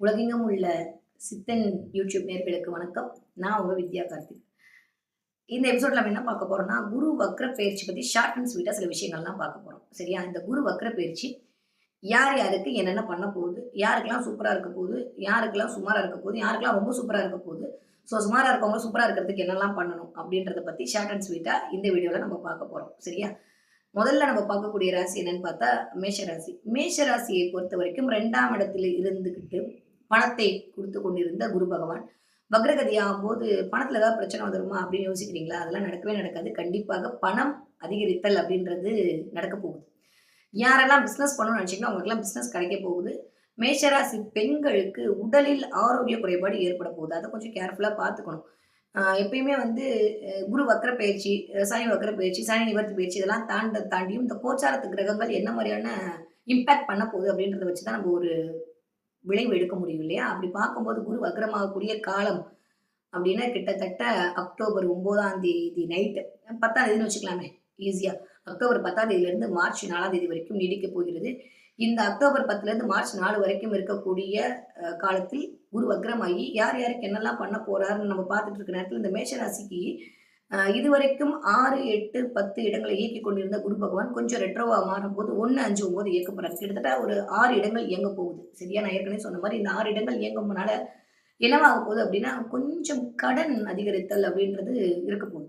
உலகெங்கும் உள்ள சித்தன் யூடியூப் நேர்களுக்கு வணக்கம். நான் உங்கள் வித்யா கார்த்திக். இந்த எபிசோட்ல நம்ம என்ன பார்க்க போறோம்னா குரு வக்ர பயிற்சி பத்தி ஷார்ட் அண்ட் ஸ்வீட்டா சில விஷயங்கள்லாம் பார்க்க போறோம். சரியா? இந்த குரு வக்ர பயிற்சி யார் யாருக்கு என்னென்ன பண்ண போகுது யாருக்கெல்லாம் சூப்பராக இருக்க போகுது யாருக்கெல்லாம் சுமாராக இருக்க போகுது யாருக்கெல்லாம் ரொம்ப சூப்பராக இருக்க போகுது ஸோ சுமாராக இருக்கவங்க சூப்பராக இருக்கிறதுக்கு என்னெல்லாம் பண்ணணும் அப்படின்றத பற்றி ஷார்ட் அண்ட் ஸ்வீட்டாக இந்த வீடியோவில் நம்ம பார்க்க போகிறோம் சரியா? முதல்ல நம்ம பார்க்கக்கூடிய ராசி என்னன்னு பார்த்தா மேஷ ராசி மேஷ ராசியை பொறுத்த வரைக்கும் ரெண்டாம் இடத்துல இருந்துக்கிட்டு பணத்தை கொடுத்து கொண்டிருந்த குரு பகவான். வக்ரகதி ஆகும்போது பணத்துல ஏதாவது பிரச்சனை வந்துருமா அப்படின்னு யோசிக்கிறீங்களா? அதெல்லாம் நடக்கவே நடக்காது. கண்டிப்பாக பணம் அதிகரித்தல் அப்படின்றது நடக்க போகுது. யாரெல்லாம் பிஸ்னஸ் பண்ணணும்னு நினச்சிங்கன்னா அவங்களுக்குலாம் பிஸ்னஸ் கிடைக்க போகுது. மேஷராசி பெண்களுக்கு உடலில் ஆரோக்கிய குறைபாடு ஏற்பட போகுது. அதை கொஞ்சம் கேர்ஃபுல்லாக பார்த்துக்கணும். எப்பயுமே வந்து குரு வக்கர பயிற்சி சனி வக்கர பயிற்சி சனி நிவர்த்தி பயிற்சி இதெல்லாம் தாண்ட தாண்டியும் இந்த கோச்சாரத்து கிரகங்கள் என்ன மாதிரியான இம்பேக்ட் பண்ண போகுது அப்படின்றத வச்சு தான் நம்ம ஒரு விளைவு எடுக்க முடியும் இல்லையா? அப்படி பார்க்கும்போது குரு வக்ரமாகக்கூடிய காலம் அப்படின்னா கிட்டத்தட்ட அக்டோபர் ஒன்பதாம் தேதி நைட்டு பத்தாம் தேதினு வச்சுக்கலாமே ஈஸியாக அக்டோபர் பத்தாம்தேதியிலேருந்து மார்ச் நாலாம் தேதி வரைக்கும் நீடிக்க போகிறது. இந்த அக்டோபர் பத்துலேருந்து மார்ச் நாலு வரைக்கும் இருக்கக்கூடிய காலத்தில் குரு வக்ரமாகி யார் யாருக்கு என்னெல்லாம் பண்ண போறாருன்னு நம்ம பார்த்துட்டு இருக்க நேரத்தில் இந்த மேஷராசிக்கு இதுவரைக்கும் ஆறு எட்டு பத்து இடங்களை இயக்கி கொண்டிருந்த குரு பகவான் கொஞ்சம் ரெட்ரோவா மாறும் போது ஒன்று அஞ்சு ஒன்பது இயக்க போறாரு. கிட்டத்தட்ட ஒரு ஆறு இடங்கள் இயங்க போகுது. சரியா நான் ஏற்கனவே சொன்ன மாதிரி இந்த ஆறு இடங்கள் இயங்கும்னால என்னவாக போகுது அப்படின்னா கொஞ்சம் கடன் அதிகரித்தல் அப்படின்றது இருக்க போகுது.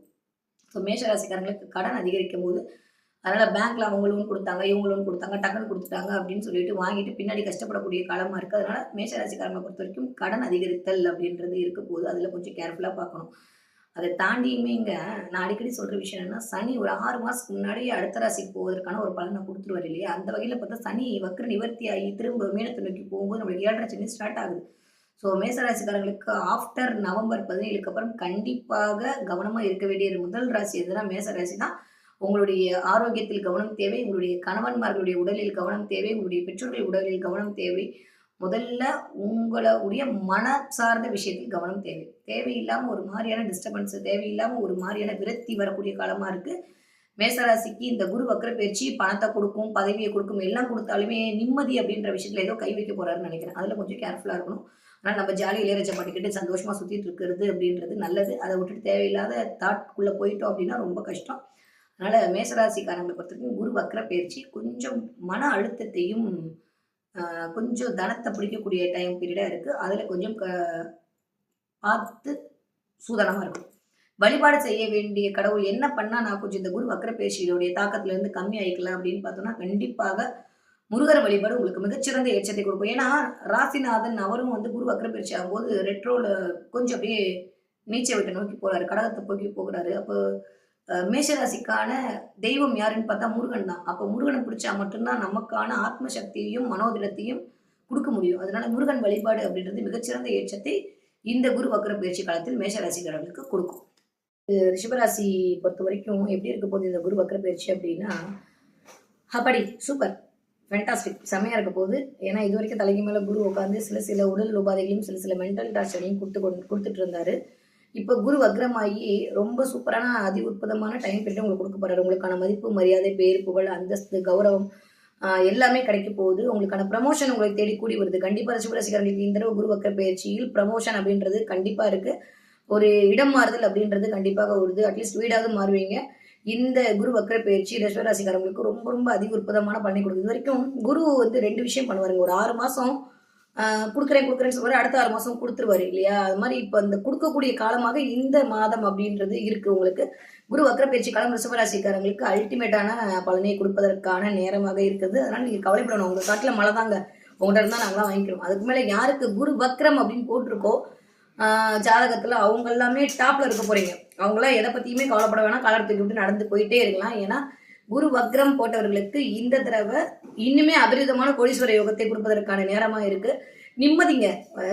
ஸோ மேஷராசிக்காரங்களுக்கு கடன் அதிகரிக்கும் போது அதனால பேங்க்ல அவங்க லோன் கொடுத்தாங்க இவங்க லோன் கொடுத்தாங்க டக்குன்னு கொடுத்துட்டாங்க அப்படின்னு சொல்லிட்டு வாங்கிட்டு பின்னாடி கஷ்டப்படக்கூடிய காலமா இருக்கு அதனால மேஷராசிக்காரங்களை பொறுத்த வரைக்கும் கடன் அதிகரித்தல் அப்படின்றது இருக்க போது அதுல கொஞ்சம் கேர்ஃபுல்லா பார்க்கணும். அதை தாண்டியுமே இங்க நான் அடிக்கடி சொல்ற விஷயம் என்னன்னா சனி ஒரு ஆறு மாசத்துக்கு முன்னாடியே அடுத்த ராசிக்கு போவதற்கான ஒரு பலனை கொடுத்துருவாரு இல்லையா? அந்த வகையில பார்த்தா சனி வக்ர நிவர்த்தி ஆகி திரும்ப மீனத்தை நோக்கி போகும்போது நம்மளுக்கு ஏழரை சனி ஸ்டார்ட் ஆகுது. ஸோ மேசராசிக்காரங்களுக்கு ஆஃப்டர் நவம்பர் பதினேழுக்கு அப்புறம் கண்டிப்பாக கவனமாக இருக்க வேண்டிய முதல் ராசி எதுனா மேசராசி தான் உங்களுடைய ஆரோக்கியத்தில் கவனம் தேவை உங்களுடைய கணவன்மார்களுடைய உடலில் கவனம் தேவை உங்களுடைய பெற்றோர்கள் உடலில் கவனம் தேவை. முதல்ல உங்களுடைய மன சார்ந்த விஷயத்தில் கவனம் தேவை. தேவையில்லாமல் ஒரு மாதிரியான டிஸ்டர்பன்ஸ் தேவையில்லாமல் ஒரு மாதிரியான விரக்தி வரக்கூடிய காலமாக இருக்குது மேசராசிக்கு இந்த குரு வக்கர பயிற்சி பணத்தை கொடுக்கும் பதவியை கொடுக்கும் எல்லாம் கொடுத்தாலுமே நிம்மதி அப்படின்ற விஷயத்தில் ஏதோ கை வைக்க போகிறாருன்னு நினைக்கிறேன். அதில் கொஞ்சம் கேர்ஃபுல்லாக இருக்கணும். ஆனால் நம்ம ஜாலியாக இளையராஜா பண்ணிக்கிட்டு சந்தோஷமாக சுற்றிட்டு இருக்கிறது அப்படின்றது நல்லது. அதை விட்டுட்டு தேவையில்லாத தாட்குள்ளே போயிட்டோம் அப்படின்னா ரொம்ப கஷ்டம். அதனால் மேசராசிக்காரங்களை பொறுத்த வரைக்கும் குரு வக்கர பயிற்சி கொஞ்சம் மன அழுத்தத்தையும் கொஞ்சம் தனத்தை பிடிக்கக்கூடிய டைம் பீரியடாக இருக்குது அதில் கொஞ்சம் க- பார்த்து சூதனமாக இருக்கும் வழிபாடு செய்ய வேண்டிய கடவுள் என்ன பண்ணால் நான் கொஞ்சம் இந்த குரு வக்ர தாக்கத்திலேருந்து கம்மி ஆகிக்கலாம் அப்படின்னு பார்த்தோம்னா கண்டிப்பாக முருகர் வழிபாடு உங்களுக்கு மிகச்சிறந்த எச்சத்தை கொடுக்கும். ஏன்னா ராசிநாதன் அவரும் வந்து குரு வக்கரப்பயிற்சி ஆகும்போது ரெட்ரோவில் கொஞ்சம் அப்படியே நீச்சை விட்டு நோக்கி போகிறாரு கடகத்தை போக்கி போகிறாரு. அப்போ மேஷராசிக்கான தெய்வம் யாருன்னு பார்த்தா முருகன் தான். அப்போ முருகனை பிடிச்சா மட்டும்தான் நமக்கான ஆத்ம சக்தியையும் மனோதிடத்தையும் கொடுக்க முடியும். அதனால முருகன் வழிபாடு அப்படின்றது மிகச்சிறந்த ஏற்றத்தை இந்த குரு வக்கர பயிற்சி காலத்தில் மேஷராசிக்காரர்களுக்கு கொடுக்கும். ரிஷபராசி பொறுத்த வரைக்கும் எப்படி இருக்க போகுது இந்த குரு வக்கர பயிற்சி அப்படின்னா அப்படி சூப்பர் ஃபென்டாஸ்டிக் செம்மையாக இருக்க போகுது. ஏன்னா இது வரைக்கும் தலைக்கு மேலே குரு உட்காந்து சில சில உடல் உபாதைகளையும் சில சில மென்டல் டார்ச்சரையும் கொடுத்து கொண்டு கொடுத்துட்டு இருந்தாரு. இப்போ குரு வக்ரமாகி ரொம்ப சூப்பரான அதி உற்பதமான டைம் பீரியட் உங்களுக்கு கொடுக்க போறாரு. உங்களுக்கான மதிப்பு மரியாதை பேர் புகழ் அந்தஸ்து கௌரவம் எல்லாமே கிடைக்க போகுது. உங்களுக்கான ப்ரமோஷன் உங்களை தேடி கூடி வருது. கண்டிப்பாக ரிஷபராசிக்காரங்களுக்கு இந்த தடவை குரு வக்ர பயிற்சியில் ப்ரமோஷன் அப்படின்றது கண்டிப்பாக இருக்கு. ஒரு இடம் மாறுதல் அப்படின்றது கண்டிப்பாக வருது. அட்லீஸ்ட் வீடாவது மாறுவீங்க. இந்த குரு வக்ர பயிற்சி ரிஷபராசிக்காரங்களுக்கு ரொம்ப ரொம்ப அதிக உற்பதமான பலனை கொடுக்குது. இது வரைக்கும் குரு வந்து ரெண்டு விஷயம் பண்ணுவாருங்க. ஒரு ஆறு மாதம் கொடுக்குறேன் கொடுக்குறேன்னு சொல்லுவாரு அடுத்த ஆறு மாதம் கொடுத்துருவாரு இல்லையா? அது மாதிரி இப்போ இந்த கொடுக்கக்கூடிய காலமாக இந்த மாதம் அப்படின்றது இருக்கு உங்களுக்கு. குரு வக்ர பயிற்சி காலம் ரிஷபராசிக்காரங்களுக்கு அல்டிமேட்டான பலனை கொடுப்பதற்கான நேரமாக இருக்குது. அதனால நீங்க கவலைப்படணும். உங்க காட்டுல மழை தாங்க. உங்கள்கிட்ட இருந்தா நாங்களாம் வாங்கிக்கிறோம். அதுக்கு மேல யாருக்கு குரு வக்ரம் அப்படின்னு போட்டிருக்கோ ஜாதகத்தில் ஜாதகத்துல அவங்க எல்லாமே டாப்ல இருக்க போறீங்க. அவங்களாம் எதை பத்தியுமே கவலைப்பட வேணாம். காலர் தூக்கி விட்டு நடந்து போயிட்டே இருக்கலாம். ஏன்னா குரு வக்ரம் போட்டவர்களுக்கு இந்த தடவை இன்னுமே அபரிதமான கோடீஸ்வர யோகத்தை கொடுப்பதற்கான நேரமா இருக்கு. நிம்மதிங்க.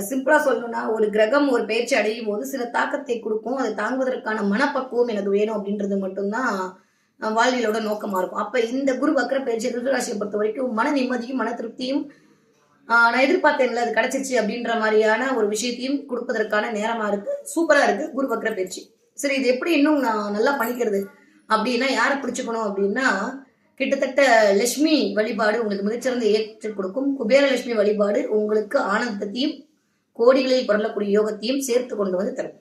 சிம்பிளா சொல்லணும்னா ஒரு கிரகம் ஒரு பயிற்சி அடையும் போது சில தாக்கத்தை கொடுக்கும். அதை தாங்குவதற்கான மனப்பக்குவம் எனக்கு வேணும் அப்படின்றது மட்டும்தான் வாழ்வியலோட நோக்கமா இருக்கும். அப்ப இந்த குரு வக்ர பயிற்சி ருத்ராசியை பொறுத்த வரைக்கும் மன நிம்மதியும் மன திருப்தியும் நான் எதிர்பார்த்தேன்ல அது கிடைச்சிச்சு அப்படின்ற மாதிரியான ஒரு விஷயத்தையும் கொடுப்பதற்கான நேரமா இருக்கு. சூப்பரா இருக்கு குரு வக்ர பயிற்சி. சரி இது எப்படி இன்னும் நான் நல்லா பண்ணிக்கிறது? அப்படின்னா யாரை பிடிச்சுக்கணும் அப்படின்னா கிட்டத்தட்ட லட்சுமி வழிபாடு உங்களுக்கு மிகச்சிறந்த ஏற்று கொடுக்கும். குபேர லட்சுமி வழிபாடு உங்களுக்கு ஆனந்தத்தையும் கோடிகளில் புரளக்கூடிய யோகத்தையும் சேர்த்து கொண்டு வந்து தரும்.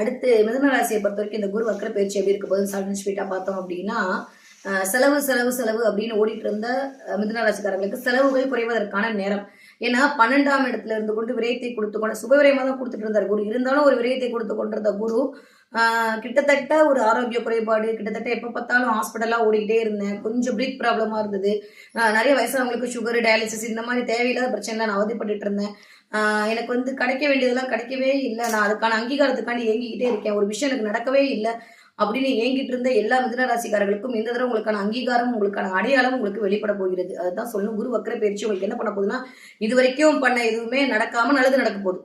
அடுத்து மிதுன ராசியை பொறுத்த வரைக்கும் இந்த குரு வக்கர பயிற்சி எப்படி இருக்க? போது சடன் ஸ்வீட்டா பார்த்தோம் அப்படின்னா செலவு செலவு செலவு அப்படின்னு ஓடிட்டு இருந்த மிதுன ராசிக்காரர்களுக்கு செலவுகள் குறைவதற்கான நேரம். ஏன்னா பன்னெண்டாம் இடத்துல இருந்து கொண்டு விரயத்தை கொடுத்து கொண்டு சுபவிரயமா தான் கொடுத்துட்டு இருந்தார் குரு. இருந்தாலும் ஒரு விரயத்தை கொடுத்து கொண்டிருந்த குரு கிட்டத்தட்ட ஒரு ஆரோக்கிய குறைபாடு கிட்டத்தட்ட எப்போ பார்த்தாலும் ஹாஸ்பிட்டலாக ஓடிக்கிட்டே இருந்தேன். கொஞ்சம் பிரீத் ப்ராப்ளமாக இருந்தது. நிறைய வயசானவங்களுக்கு சுகர் டயாலிசிஸ் இந்த மாதிரி தேவையில்லாத பிரச்சனைலாம் நான் அவதிப்பட்டு இருந்தேன். எனக்கு வந்து கிடைக்க வேண்டியதெல்லாம் கிடைக்கவே இல்லை. நான் அதுக்கான அங்கீகாரத்துக்காண்டி ஏங்கிக்கிட்டே இருக்கேன். ஒரு விஷயம் எனக்கு நடக்கவே இல்லை. அப்படின்னு ஏங்கிட்டு இருந்த எல்லா மிதுன ராசிக்காரர்களுக்கும் இந்த தடவை உங்களுக்கான அங்கீகாரம் உங்களுக்கான அடையாளம் உங்களுக்கு வெளிப்பட போகிறது. அதுதான் சொல்லணும். குரு வக்கர பயிற்சி உங்களுக்கு என்ன பண்ண போகுதுன்னா இது வரைக்கும் பண்ண எதுவுமே நடக்காம நல்லது நடக்க போகுது.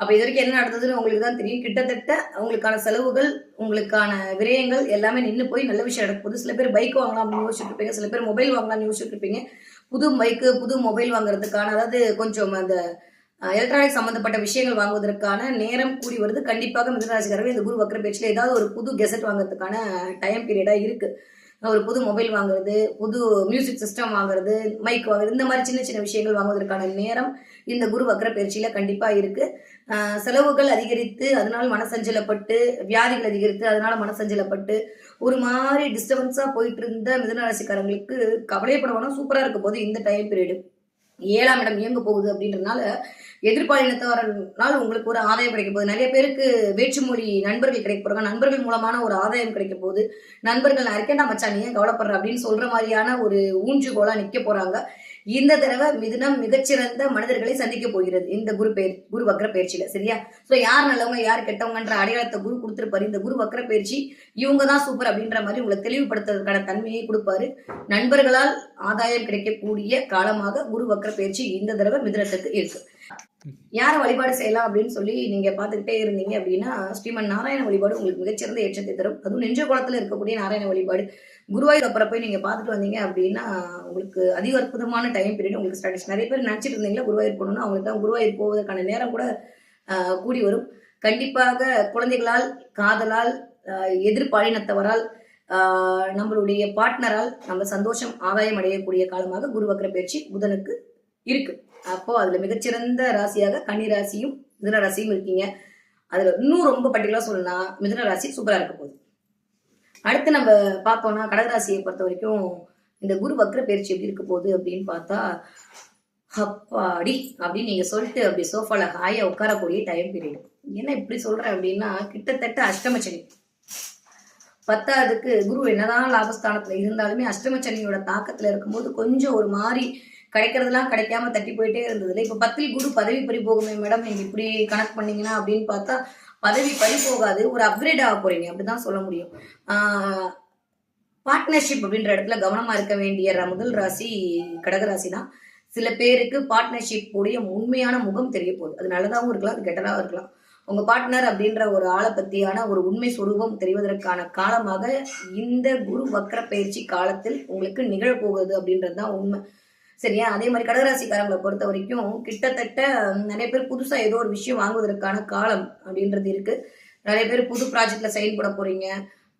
அப்ப இது வரைக்கும் என்ன நடந்ததுன்னு உங்களுக்கு தான் தெரியும். கிட்டத்தட்ட உங்களுக்கான செலவுகள் உங்களுக்கான விரயங்கள் எல்லாமே நின்று போய் நல்ல விஷயம் நடக்க போகுது சில பேர் பைக் வாங்கலாம் அப்படின்னு யோசிச்சுட்டு இருப்பீங்க. சில பேர் மொபைல் வாங்கலாம்னு யோசிச்சுட்டு இருப்பீங்க. புது பைக்கு புது மொபைல் வாங்குறதுக்கான அதாவது கொஞ்சம் அந்த எலக்ட்ரானிக் சம்பந்தப்பட்ட விஷயங்கள் வாங்குவதற்கான நேரம் கூடி வருது. கண்டிப்பாக மிதனராசிக்காரர்கள் இந்த குரு வக்கர பேச்சில் ஏதாவது ஒரு புது கெசட் வாங்குறதுக்கான டைம் பீரியடாக இருக்குது ஒரு புது மொபைல் வாங்குறது புது மியூசிக் சிஸ்டம் வாங்குறது மைக் வாங்குறது இந்த மாதிரி சின்ன சின்ன விஷயங்கள் வாங்குவதற்கான நேரம் இந்த குரு வக்கர பயிற்சியில் கண்டிப்பாக இருக்குது செலவுகள் அதிகரித்து அதனால் மனசஞ்சலப்பட்டு வியாதிகள் அதிகரித்து அதனால மனசஞ்சலப்பட்டு ஒரு மாதிரி டிஸ்டர்பன்ஸா போயிட்டு இருந்த மிதனராசிக்காரங்களுக்கு கவலைப்பட வேணாம் சூப்பரா இருக்க போது இந்த டைம் பீரியடு ஏழாம் இடம் இயங்க போகுது அப்படின்றதுனால எதிர்பாலினத்தவரனால உங்களுக்கு ஒரு ஆதாயம் கிடைக்க போகுது. நிறைய பேருக்கு வேற்றுமொழி நண்பர்கள் கிடைக்க போறாங்க. நண்பர்கள் மூலமான ஒரு ஆதாயம் கிடைக்க போகுது. நண்பர்கள் நான் இருக்கேன்டா மச்சான் ஏன் கவலைப்படுற? அப்படின்னு சொல்ற மாதிரியான ஒரு ஊன்றுகோலா நிக்க போறாங்க. இந்த தடவை மிதுனம் மிகச்சிறந்த மனிதர்களை சந்திக்க போகிறது. இந்த குரு பெயர் குரு வக்ர பயிற்சியில சரியா? சோ யார் நல்லவங்க யார் கெட்டவங்கன்ற அடையாளத்தை குரு கொடுத்துருப்பாரு. இந்த குரு வக்ர பயிற்சி இவங்க தான் சூப்பர் அப்படின்ற மாதிரி உங்களை தெளிவுபடுத்துறதுக்கான தன்மையை கொடுப்பாரு. நண்பர்களால் ஆதாயம் கிடைக்கக்கூடிய காலமாக குரு வக்ர பயிற்சி இந்த தடவை மிதுனத்துக்கு இருக்கு. யாரை வழிபாடு செய்யலாம் அப்படின்னு சொல்லி நீங்க பாத்துக்கிட்டே இருந்தீங்க அப்படின்னா ஸ்ரீமன் நாராயண வழிபாடு உங்களுக்கு மிகச்சிறந்த ஏற்றத்தை தரும். அதுவும் நெஞ்ச குளத்துல இருக்கக்கூடிய நாராயண வழிபாடு. குருவாயூர் அப்புறம் போய் நீங்க பார்த்துட்டு வந்தீங்க அப்படின்னா உங்களுக்கு அதிக அற்புதமான டைம் பீரியட் உங்களுக்கு ஸ்டாட்டிஸ் நிறைய பேர் நினைச்சிட்டு இருந்தீங்களா குருவாயூர் போகணும்னா? அவங்களுக்கு தான் குருவாயூர் போவதற்கான நேரம் கூட கூடி வரும். கண்டிப்பாக குழந்தைகளால் காதலால் எதிர்பாலினத்தவரால் நம்மளுடைய பார்ட்னரால் நம்ம சந்தோஷம் ஆதாயம் அடையக்கூடிய காலமாக குருவக்கர பயிற்சி புதனுக்கு இருக்கு. அப்போ அதுல மிகச்சிறந்த ராசியாக கன்னி ராசியும் மிதுன ராசியும் இருக்கீங்க. அதுல இன்னும் ரொம்ப பர்டிகுலரா சொல்லணும்னா மிதுன ராசி சூப்பரா இருக்க போகுது. அடுத்து நம்ம பார்த்தோம்னா கடகராசியை பொறுத்த வரைக்கும் இந்த குரு வக்ர பயிற்சி எப்படி இருக்க போகுது அப்படின்னு பார்த்தா அப்பாடி அப்படின்னு நீங்க சொல்லிட்டு அப்படி சோஃபால ஹாயா உட்காரக்கூடிய டைம் பீரியட் என்ன இப்படி சொல்றேன் அப்படின்னா கிட்டத்தட்ட அஷ்டமச்சனி பத்தாவதுக்கு குரு என்னதான் லாபஸ்தானத்துல இருந்தாலுமே அஷ்டமச்சனியோட தாக்கத்துல இருக்கும்போது கொஞ்சம் ஒரு மாதிரி கிடைக்கிறதுலாம் கிடைக்காம தட்டி போயிட்டே இருந்ததுல இப்ப பத்தில் குரு பதவி பறி போகுமே மேடம் நீங்க இப்படி கணக்கு பண்ணீங்கன்னா அப்படின்னு பார்த்தா பதவி பறி போகாது ஒரு அப்கிரேட் ஆக போறீங்க அப்படிதான் சொல்ல முடியும். பார்ட்னர்ஷிப் அப்படின்ற இடத்துல கவனமா இருக்க வேண்டிய முதல் ராசி கடகராசி தான் சில பேருக்கு பார்ட்னர்ஷிப் உடைய உண்மையான முகம் தெரிய போகுது. அது நல்லதாகவும் இருக்கலாம் அது கெட்டதாகவும் இருக்கலாம். உங்க பார்ட்னர் அப்படின்ற ஒரு ஆளை பத்தியான ஒரு உண்மை சுரூபம் தெரிவதற்கான காலமாக இந்த குரு வக்கர பயிற்சி காலத்தில் உங்களுக்கு நிகழப்போகுது அப்படின்றது தான் உண்மை. சரியா? அதே மாதிரி கடகராசிக்காரங்களை பொறுத்த வரைக்கும் கிட்டத்தட்ட நிறைய பேர் புதுசா ஏதோ ஒரு விஷயம் வாங்குவதற்கான காலம் அப்படின்றது இருக்கு. நிறைய பேர் புது ப்ராஜெக்ட்ல செயல்பட போறீங்க.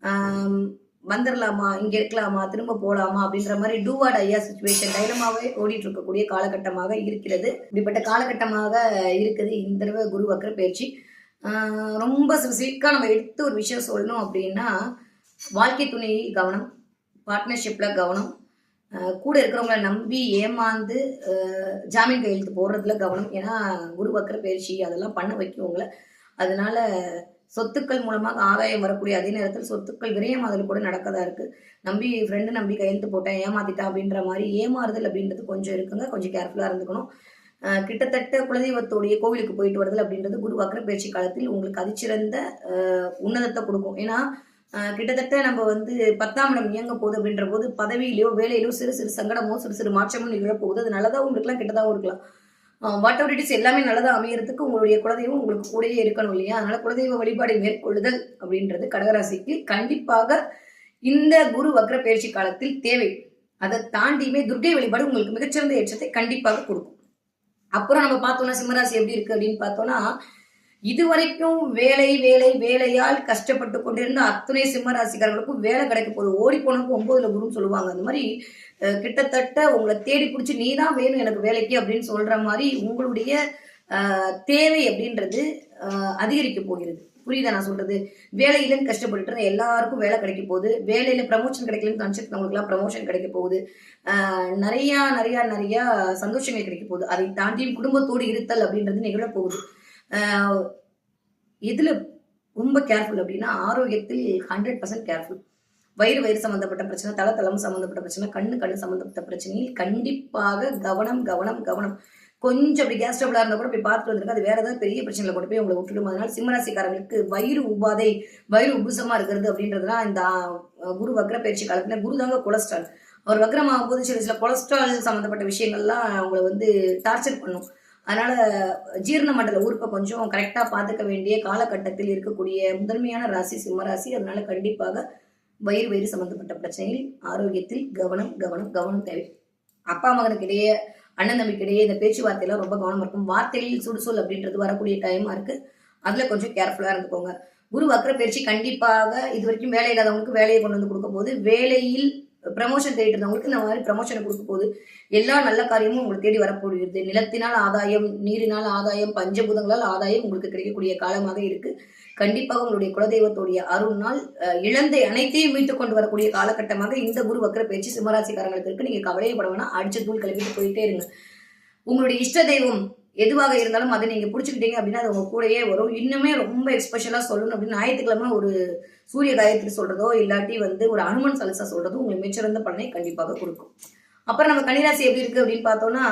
போகிறீங்க வந்துடலாமா இங்க இருக்கலாமா? திரும்ப போலாமா? அப்படின்ற மாதிரி டூவாட் ஐயா சுச்சுவேஷன் தைரியமாவே ஓடிட்டு இருக்கக்கூடிய காலகட்டமாக இருக்கிறது. இப்படிப்பட்ட காலகட்டமாக இருக்குது இந்த தடவை குரு வக்கர பயிற்சி. ரொம்ப ஸ்பெசிஃபிக்காக நம்ம எடுத்து ஒரு விஷயம் சொல்லணும் அப்படின்னா வாழ்க்கை துணையில் கவனம் பார்ட்னர்ஷிப்பில் கவனம் கூட இருக்கிறவங்கள நம்பி ஏமாந்து ஜாமீன் கையெழுத்து போடுறதுல கவனம். ஏன்னா குரு வக்கர பயிற்சி அதெல்லாம் பண்ண வைக்கும் உங்களை அதனால சொத்துக்கள் மூலமாக ஆதாயம் வரக்கூடிய அதே நேரத்தில் சொத்துக்கள் விரயமாதல் கூட நடக்கதா இருக்கு. நம்பி ஃப்ரெண்டு நம்பி கையெழுத்து போட்டேன் ஏமாத்திட்டா அப்படின்ற மாதிரி ஏமாறுதல் அப்படின்றது கொஞ்சம் இருக்குங்க. கொஞ்சம் கேர்ஃபுல்லாக இருந்துக்கணும். கிட்டத்தட்ட குலதெய்வத்துடைய கோவிலுக்கு போயிட்டு வருதல் அப்படின்றது குரு வக்கர பயிற்சி காலத்தில் உங்களுக்கு அதிச்சிறந்த உன்னதத்தை கொடுக்கும். ஏன்னா கிட்டத்தட்ட நம்ம வந்து பத்தாம் இடம் இயங்க போகுது அப்படின்ற போது பதவியிலையோ வேலையிலோ சிறு சிறு சங்கடமோ சிறு சிறு மாற்றமும் நிகழப்போகுது அது நல்லதாகவும் இருக்கலாம் கெட்டதாகவும் இருக்கலாம். வாட் எவர் இட் இஸ் எல்லாமே நல்லதாக அமையறதுக்கு உங்களுடைய குலதெய்வம் உங்களுக்கு கூடயே இருக்கணும் இல்லையா? அதனால குலதெய்வ வழிபாடை மேற்கொள்ளுதல் அப்படின்றது கடகராசிக்கு கண்டிப்பாக இந்த குரு வக்ர பயிற்சி காலத்தில் தேவை. அதை தாண்டியுமே துர்கை வழிபாடு உங்களுக்கு மிகச்சிறந்த ஏற்றத்தை கண்டிப்பாக கொடுக்கும். அப்புறம் நம்ம பார்த்தோம்னா சிம்மராசி எப்படி இருக்கு அப்படின்னு பார்த்தோம்னா இதுவரைக்கும் வேலை வேலை வேலையால் கஷ்டப்பட்டு கொண்டிருந்த அத்துணை சிம்மராசிக்காரர்களுக்கும் வேலை கிடைக்க போகுது. ஓடி போனவங்க ஒன்பதுல குருன்னு சொல்லுவாங்க. அந்த மாதிரி கிட்டத்தட்ட உங்களை தேடி பிடிச்சி நீ தான் வேணும் எனக்கு வேலைக்கு அப்படின்னு சொல்ற மாதிரி உங்களுடைய தேவை அப்படின்றது அதிகரிக்க போகிறது. புரியுதா நான் சொல்றது? வேலையிலும் கஷ்டப்பட்டு எல்லாருக்கும் வேலை கிடைக்க போகுது. வேலையில ப்ரமோஷன் கிடைக்கலன்னு நினச்சிருக்கவங்களுக்குலாம் ப்ரமோஷன் கிடைக்க போகுது. நிறையா நிறைய நிறைய நிறைய சந்தோஷங்கள் கிடைக்க போகுது. அதை தாண்டியும் குடும்பத்தோடு இருத்தல் அப்படின்றது நிகழ போகுது. இதில் ரொம்ப கேர்ஃபுல் அப்படின்னா ஆரோக்கியத்தில் ஹண்ட்ரட் பர்சன்ட் கேர்ஃபுல் வயிறு வயிறு சம்மந்தப்பட்ட பிரச்சனை தலை தளம் சம்மந்தப்பட்ட பிரச்சனை கண்ணு கண்ணு சம்மந்தப்பட்ட பிரச்சனையில் கண்டிப்பாக கவனம் கவனம் கவனம். கொஞ்சம் அப்படி கேஸ் ட்ரபிளாக இருந்தால் கூட போய் பார்த்துட்டு வந்திருக்கு அது வேற ஏதாவது பெரிய பிரச்சனைகளை கொண்டு போய் உங்களை விட்டுடும். அதனால சிம்மராசிக்காரங்களுக்கு வயிறு உபாதை வயிறு உபுசமாக இருக்கிறது அப்படின்றதுலாம் இந்த குரு வக்ர பயிற்சி காலத்தில் குரு தாங்க கொலஸ்ட்ரால் அவர் வக்ரமாகும் போது சில சில கொலஸ்ட்ரால் சம்மந்தப்பட்ட விஷயங்கள்லாம் அவங்களை வந்து டார்ச்சர் பண்ணும். அதனால ஜீரண மண்டல உறுப்பை கொஞ்சம் கரெக்டாக பார்த்துக்க வேண்டிய காலகட்டத்தில் இருக்கக்கூடிய முதன்மையான ராசி சிம்ம ராசி. அதனால கண்டிப்பாக வயிறு வயிறு சம்பந்தப்பட்ட பிரச்சனையில் ஆரோக்கியத்தில் கவனம் கவனம் கவனம் தேவை. அப்பா மகனுக்கு இடையே அண்ணன் தம்பிக்கு இடையே இந்த பேச்சுவார்த்தையில ரொம்ப கவனம் இருக்கும். வார்த்தையில் சுடுசொல் அப்படின்றது வரக்கூடிய டைமா இருக்கு. அதுல கொஞ்சம் கேர்ஃபுல்லா இருந்துக்கோங்க. குரு வக்கர பயிற்சி கண்டிப்பாக இது வரைக்கும் வேலை இல்லாதவங்களுக்கு வேலையை கொண்டு வந்து கொடுக்கும் போது வேலையில் ப்ரமோஷன் தேடிட்டு இருந்தவங்களுக்கு இந்த மாதிரி ப்ரமோஷனை கொடுக்க போகுது. எல்லா நல்ல காரியமும் உங்களுக்கு தேடி வரக்கூடியது நிலத்தினால் ஆதாயம் நீரினால் ஆதாயம் பஞ்சபூதங்களால் ஆதாயம் உங்களுக்கு கிடைக்கக்கூடிய காலமாக இருக்கு. கண்டிப்பாக உங்களுடைய குலதெய்வத்துடைய அருள்னால் அஹ், இழந்த அனைத்தையும் மீட்டு கொண்டு வரக்கூடிய காலகட்டமாக இந்த குரு வக்கர பயிற்சி சிம்மராசிக்காரங்களுக்கு இருக்கு. நீங்க கவலையப்பட வேணாம். அடிச்சு தூள் கிளம்பிட்டு போயிட்டே இருங்க. உங்களுடைய இஷ்ட தெய்வம் எதுவாக இருந்தாலும் அதை நீங்க புடிச்சுக்கிட்டீங்க அப்படின்னா அது உங்க கூடயே வரும். இன்னுமே ரொம்ப எக்ஸ்பெஷலாக சொல்லணும் அப்படின்னு ஞாயிற்றுக்கிழமை ஒரு சூரிய காயத்ரி சொல்றதோ இல்லாட்டி வந்து ஒரு அனுமன் சலசா சொல்றதோ உங்களுக்கு மிச்சிறந்த பலனை கண்டிப்பாக கொடுக்கும். அப்புறம் நம்ம கன்னிராசி எப்படி இருக்கு அப்படின்னு பார்த்தோம்னா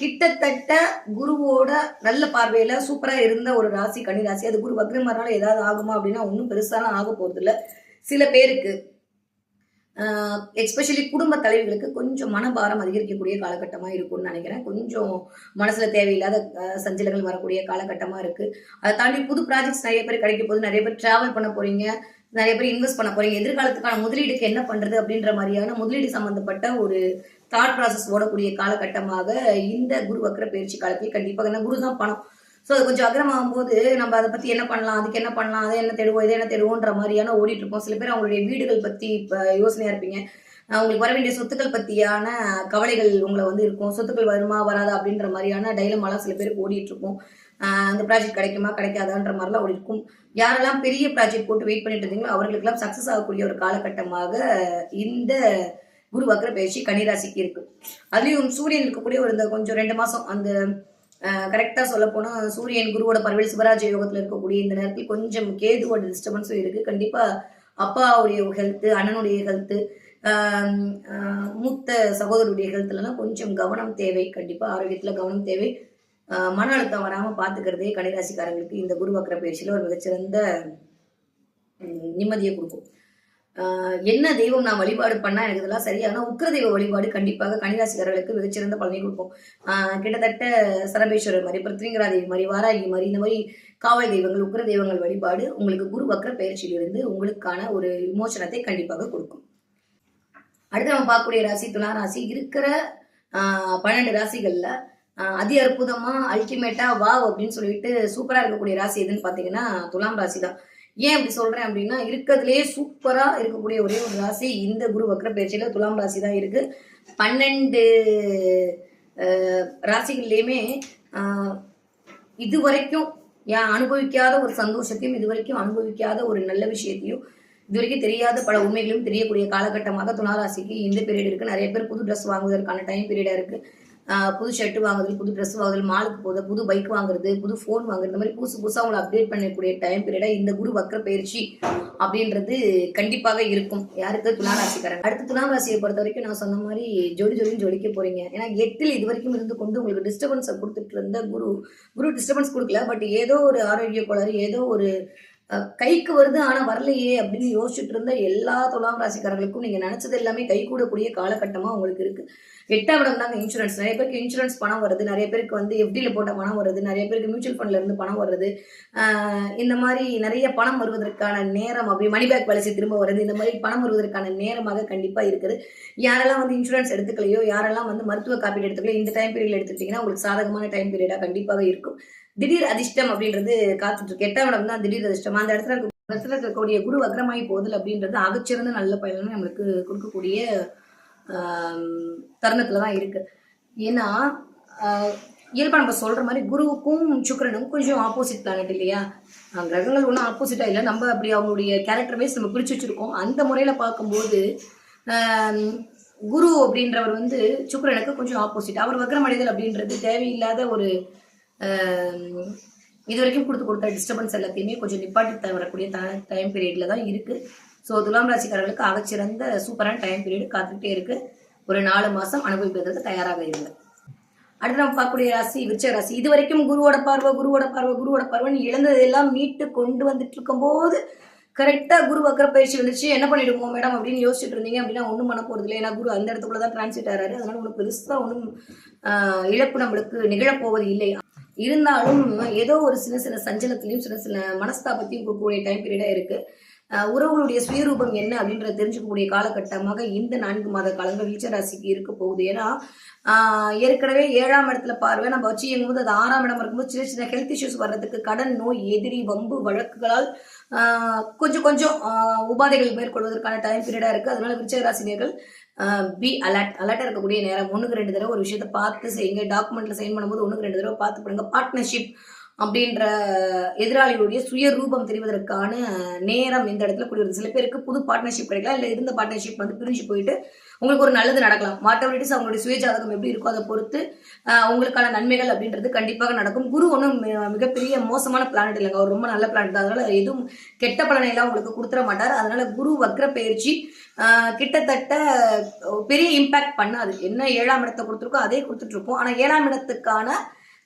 கிட்டத்தட்ட குருவோட நல்ல பார்வையில சூப்பரா இருந்த ஒரு ராசி கன்னிராசி. அது குரு வக்ரமரனால ஏதாவது ஆகுமா அப்படின்னா ஒன்றும் பெருசாலாம் ஆக போறது இல்லை சில பேருக்கு எஸ்பெஷலி குடும்ப தலைவிகளுக்கு கொஞ்சம் மனபாரம் அதிகரிக்கக்கூடிய காலகட்டமாக இருக்கும்னு நினைக்கிறேன். கொஞ்சம் மனசில் தேவையில்லாத சஞ்சலங்கள் வரக்கூடிய காலகட்டமாக இருக்குது அதை தாண்டி புது ப்ராஜெக்ட்ஸ் நிறைய பேர் கிடைக்கும் போது நிறைய பேர் ட்ராவல் பண்ண போகிறீங்க நிறைய பேர் இன்வெஸ்ட் பண்ண போகிறீங்க எதிர்காலத்துக்கான முதலீடுக்கு என்ன பண்ணுறது அப்படின்ற மாதிரியான முதலீடு சம்மந்தப்பட்ட ஒரு தாட் ப்ராசஸ் ஓடக்கூடிய காலகட்டமாக இந்த குரு வக்கர பயிற்சி காலத்தில் கண்டிப்பாக ஏன்னா குரு தான் பணம். ஸோ அது கொஞ்சம் அகரமாகும் போது நம்ம அதை பற்றி என்ன பண்ணலாம்? அதுக்கு என்ன பண்ணலாம்? அதை என்ன தேடுவோம்? இதை என்ன தேடுவோன்ற மாதிரியான ஓடிட்டு இருப்போம் சில பேர் அவங்களுடைய வீடுகள் பற்றி இப்போ யோசனையாக இருப்பீங்க. உங்களுக்கு வர வேண்டிய சொத்துக்கள் பற்றியான கவலைகள் உங்களை வந்து இருக்கும். சொத்துக்கள் வருமா வராதா அப்படின்ற மாதிரியான டைலமாலாம் சில பேருக்கு ஓடிட்டு இருக்கும் அந்த ப்ராஜெக்ட் கிடைக்குமா கிடைக்காதான்ற மாதிரிலாம் ஓடி இருக்கும் யாரெல்லாம் பெரிய ப்ராஜெக்ட் போட்டு வெயிட் பண்ணிட்டு இருந்தீங்களோ அவர்களுக்கெல்லாம் சக்ஸஸ் ஆகக்கூடிய ஒரு காலகட்டமாக இந்த குரு வக்கர பயிற்சி கன்னிராசிக்கு இருக்கு. அதுலயும் சூரியன் இருக்கக்கூடிய ஒரு இந்த கொஞ்சம் ரெண்டு மாசம் அந்த கரெக்டா சொல்ல போனா சூரியன் குருவோட பரவல் சிவராஜ யோகத்துல இருக்கக்கூடிய இந்த நேரத்தில் கொஞ்சம் கேதுவோட டிஸ்டர்பன்ஸும் இருக்கு. கண்டிப்பா அப்பாவுடைய ஹெல்த் அண்ணனுடைய ஹெல்த் மூத்த சகோதரருடைய ஹெல்த்துலலாம் கொஞ்சம் கவனம் தேவை. கண்டிப்பா ஆரோக்கியத்துல கவனம் தேவை. மன அழுத்தம் வராம பாத்துக்கிறதே கடைராசிக்காரங்களுக்கு இந்த குரு வக்ர பயிற்சியில ஒரு மிகச்சிறந்த நிம்மதியை கொடுக்கும். என்ன தெய்வம் நான் வழிபாடு பண்ணா எனக்கு இதெல்லாம் சரியான உக்கிர தெய்வ வழிபாடு கண்டிப்பாக கன்னிராசிக்காரர்களுக்கு மிகச்சிறந்த பலனை கொடுக்கும். கிட்டத்தட்ட சரபேஸ்வரர் மாதிரி பிருத்திவிங்கரா தேவி மாதிரி வாராகி மாதிரி இந்த மாதிரி காவல் தெய்வங்கள் உக்கிர தெய்வங்கள் வழிபாடு உங்களுக்கு குரு வக்ர பயிற்சியிலிருந்து உங்களுக்கான ஒரு விமோசனத்தை கண்டிப்பாக கொடுக்கும். அடுத்து நம்ம பார்க்கக்கூடிய ராசி துலா ராசி. இருக்கிற பன்னெண்டு ராசிகள்ல அதி அற்புதமா அல்டிமேட்டா வாவ் அப்படின்னு சொல்லிட்டு சூப்பரா இருக்கக்கூடிய ராசி எதுன்னு பாத்தீங்கன்னா துலாம் ராசி தான் ஏன் அப்படி சொல்றேன் அப்படின்னா இருக்கிறதுலே சூப்பரா இருக்கக்கூடிய ஒரே ஒரு ராசி இந்த குரு வக்ர பயிற்சியில துலாம் ராசி தான் இருக்கு. பன்னெண்டு ராசிகள்லேயுமே ராசிகள்லயுமே இது வரைக்கும் ஏன் அனுபவிக்காத ஒரு சந்தோஷத்தையும் இது வரைக்கும் அனுபவிக்காத ஒரு நல்ல விஷயத்தையும் இது வரைக்கும் தெரியாத பல உண்மைகளும் தெரியக்கூடிய காலகட்டமாக துணாராசிக்கு இந்த பீரியட் இருக்கு. நிறைய பேர் புது ட்ரெஸ் வாங்குவதற்கான டைம் பீரியடா இருக்கு. புது ஷர்ட் வாங்குறது புது ட்ரெஸ் வாங்குறது மாலுக்கு போகுது புது பைக் வாங்குறது புது ஃபோன் வாங்குறது இந்த மாதிரி புதுசு புதுசாக அவங்களை அப்டேட் பண்ணக்கூடிய டைம் பீரியடாக இந்த குரு வக்கர பயிற்சி அப்படின்றது கண்டிப்பாக இருக்கும். யாருக்கு? துளாராசிக்காரங்க அடுத்து துளாராசியை பொறுத்த வரைக்கும் நான் சொன்ன மாதிரி ஜொலி ஜொலின்னு ஜொலிக்க போறீங்க. ஏன்னா எட்டில் இது வரைக்கும் இருந்து கொண்டு உங்களுக்கு டிஸ்டர்பன்ஸை கொடுத்துட்டு இருந்த குரு குரு டிஸ்டர்பன்ஸ் கொடுக்கல பட் ஏதோ ஒரு ஆரோக்கிய கோளாறு ஏதோ ஒரு கைக்கு வருது ஆனா வரலையே அப்படின்னு யோசிச்சுட்டு இருந்த எல்லா துலாம் ராசிக்காரர்களுக்கும் நீங்க நினைச்சது எல்லாமே கை கூடக்கூடிய காலகட்டமா உங்களுக்கு இருக்கு. எட்டாம் இடம் தாங்க இன்சூரன்ஸ் நிறைய பேருக்கு இன்சூரன்ஸ் பணம் வருது. நிறைய பேருக்கு வந்து எஃப்டியில் போட்ட பணம் வருது. நிறைய பேருக்கு மியூச்சுவல் ஃபண்ட்ல இருந்து பணம் வருது. இந்த மாதிரி நிறைய பணம் வருவதற்கான நேரம் அப்படி மணி பேக் பாலிசி திரும்ப வருது. இந்த மாதிரி பணம் வருவதற்கான நேரமாக கண்டிப்பா இருக்குது. யாரெல்லாம் வந்து இன்சூரன்ஸ் எடுத்துக்கலையோ யாரெல்லாம் வந்து மருத்துவ காப்பீடு எடுத்துக்கலையோ இந்த டைம் பீரியட்ல எடுத்துட்டீங்கன்னா உங்களுக்கு சாதகமான டைம் பீரியடா கண்டிப்பாக இருக்கும். திடீர் அதிர்ஷ்டம் அப்படின்றது காத்துட்டு இருக்கு. எட்டாம் இடம் தான் திடீர் அதிர்ஷ்டம். அந்த இடத்துல இருக்க இடத்துல இருக்கக்கூடிய குரு வக்ரமாயி போதல் அப்படின்றது அகச்சிறந்த நல்ல பயனை நம்மளுக்கு கொடுக்கக்கூடிய ஆம், தருணத்துல தான் இருக்கு. ஏன்னா இயல்பாக இயல்பா நம்ம சொல்ற மாதிரி குருவுக்கும் சுக்கரனும் கொஞ்சம் ஆப்போசிட் பிளானட் இல்லையா? கிரகங்கள் ஒன்றும் ஆப்போசிட்டா இல்லை. நம்ம அப்படி அவங்களுடைய கேரக்டர் வைஸ் நம்ம பிரிச்சு வச்சிருக்கோம். அந்த முறையில பார்க்கும்போது குரு அப்படின்றவர் வந்து சுக்கரனுக்கு கொஞ்சம் ஆப்போசிட் அவர் வக்ரமடைதல் அப்படின்றது தேவையில்லாத ஒரு இது வரைக்கும் கொடுத்து கொடுத்த டிஸ்டர்பன்ஸ் எல்லாத்தையுமே கொஞ்சம் நிப்பாட்டி த- வரக்கூடிய டைம் பீரியட்ல தான் இருக்கு. ஸோ துலாம் ராசிக்காரர்களுக்கு ஆகச்சிறந்த சூப்பரான டைம் பீரியட் காத்துக்கிட்டே இருக்கு. ஒரு நாலு மாசம் அனுபவிப்பதற்கு தயாராக இருங்க. அடுத்து நம்ம பார்க்கக்கூடிய ராசி விருச்ச ராசி. இது வரைக்கும் குருவோட பார்வை குருவோட பார்வை குருவோட பார்வைன்னு இழந்ததெல்லாம் மீட்டு கொண்டு வந்துட்டு இருக்கும்போது கரெக்டாக குரு வக்கர பயிற்சி வந்துச்சு. என்ன பண்ணிடுவோம் மேடம் அப்படின்னு யோசிச்சுட்டு இருந்தீங்க அப்படின்னா ஒன்றும் பண்ண போகிறது இல்லை ஏன்னா குரு அந்த இடத்துக்குள்ள தான் டிரான்சிட் ஆகிறாரு அதனால ஒன்றும் பெருசாக ஒன்றும் இழப்பு நம்மளுக்கு நிகழப்போவது இல்லை இருந்தாலும் ஏதோ ஒரு சின்ன சின்ன சஞ்சலத்திலையும் சின்ன சின்ன மனஸ்தாபத்தையும் கொடுக்கக்கூடிய டைம் பீரியடாக இருக்கு. உறவுகளுடைய சுயரூபம் என்ன அப்படின்றத தெரிஞ்சுக்கக்கூடிய காலகட்டமாக இந்த நான்கு மாத காலங்கள் வீச்சராசிக்கு இருக்க போகுது. ஏன்னா ஏற்கனவே ஏழாம் இடத்துல பார்வை நம்ம வச்சு இயங்கும்போது அது ஆறாம் இடம் இருக்கும்போது சின்ன சின்ன ஹெல்த் இஷ்யூஸ் வர்றதுக்கு கடன் நோய் எதிரி வம்பு வழக்குகளால் கொஞ்சம் கொஞ்சம் உபாதைகள் மேற்கொள்வதற்கான டைம் பீரியடா இருக்கு. அதனால விருச்சகராசினியர்கள் பி அலர்ட் அலர்ட்டாக இருக்கக்கூடிய நேரம். ஒன்றுக்கு ரெண்டு தடவை ஒரு விஷயத்தை பார்த்து செய்யுங்க. டாக்குமெண்ட்டில் சைன் பண்ணும்போது ஒன்றுக்கு ரெண்டு தடவை பார்த்து பண்ணுங்க பார்ட்னர்ஷிப் அப்படின்ற எதிராளிகளுடைய சுய ரூபம் தெரிவதற்கான நேரம் இந்த இடத்துல கூடி வருது சில பேருக்கு புது பார்ட்னர்ஷிப் கிடைக்கலாம் இல்லை இருந்த பார்ட்னர்ஷிப் வந்து பிரிஞ்சு போயிட்டு உங்களுக்கு ஒரு நல்லது நடக்கலாம். வாட்டவர் அவங்களுடைய சுய ஜாதகம் எப்படி இருக்கோ அதை பொறுத்து உங்களுக்கான நன்மைகள் அப்படின்றது கண்டிப்பாக நடக்கும். குரு ஒன்றும் மிகப்பெரிய மோசமான பிளானட் இல்லைங்க அவர் ரொம்ப நல்ல பிளானட் தான். அதனால எதுவும் கெட்ட பலனை எல்லாம் உங்களுக்கு கொடுத்துட மாட்டார். அதனால குரு வக்ர பயிற்சி கிட்டத்தட்ட பெரிய இம்பாக்ட் பண்ணாது. என்ன ஏழாம் இடத்தை கொடுத்துருக்கோ அதே கொடுத்துட்டு இருக்கோம் ஆனால் ஏழாம் இடத்துக்கான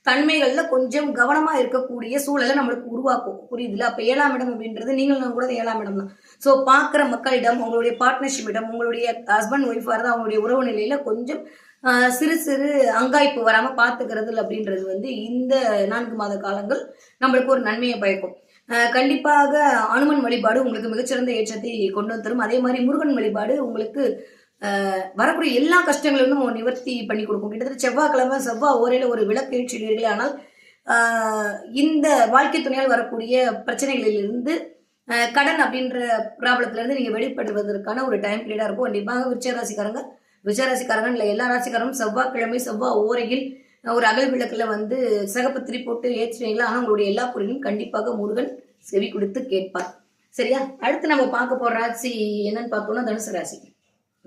தன்மைகள்ல கொஞ்சம் கவனமா இருக்கக்கூடிய சூழலை நம்மளுக்கு உருவாக்கும். புரியுதுல? அப்ப ஏழாம் இடம் அப்படின்றது நீங்களும் கூட ஏழாம் இடம் தான். ஸோ பார்க்குற மக்களிடம் உங்களுடைய பார்ட்னர்ஷிப் இடம் உங்களுடைய ஹஸ்பண்ட் ஒய்ஃபாக இருந்தால் அவங்களுடைய உறவு நிலையில கொஞ்சம் சிறு சிறு அங்காய்ப்பு வராம பார்த்துக்கிறது அப்படின்றது வந்து இந்த நான்கு மாத காலங்கள் நம்மளுக்கு ஒரு நன்மையை பயக்கும். கண்டிப்பாக அனுமன் வழிபாடு உங்களுக்கு மிகச்சிறந்த ஏற்றத்தை கொண்டு வந்து தரும். அதே மாதிரி முருகன் வழிபாடு உங்களுக்கு வரக்கூடிய எல்லா கஷ்டங்களிலும் நிவர்த்தி பண்ணி கொடுக்கும். கிட்டத்தட்ட செவ்வாய்க்கிழமை செவ்வாய் ஓரையில ஒரு விளக்கு ஏற்றினீர்களே ஆனால் இந்த வாழ்க்கை துணையால் வரக்கூடிய பிரச்சனைகளிலிருந்து கடன் அப்படின்ற ப்ராப்ளத்திலேருந்து நீங்கள் வெளிப்படுவதற்கான ஒரு டைம் பீரியடாக இருக்கும். கண்டிப்பாக விருச்ச ராசிக்காரங்க இல்லை எல்லா ராசிக்காரரும் செவ்வாய்க்கிழமை செவ்வாய் ஓரையில் ஒரு அகல் விளக்கில் வந்து சிகப்பு திரி போட்டு ஏற்றினீங்களா ஆனால் உங்களுடைய எல்லா பொருளையும் கண்டிப்பாக முருகன் செவி கொடுத்து கேட்பார். சரியா? அடுத்து நம்ம பார்க்க போகிற ராசி என்னன்னு பார்த்தோம்னா தனுசு ராசி.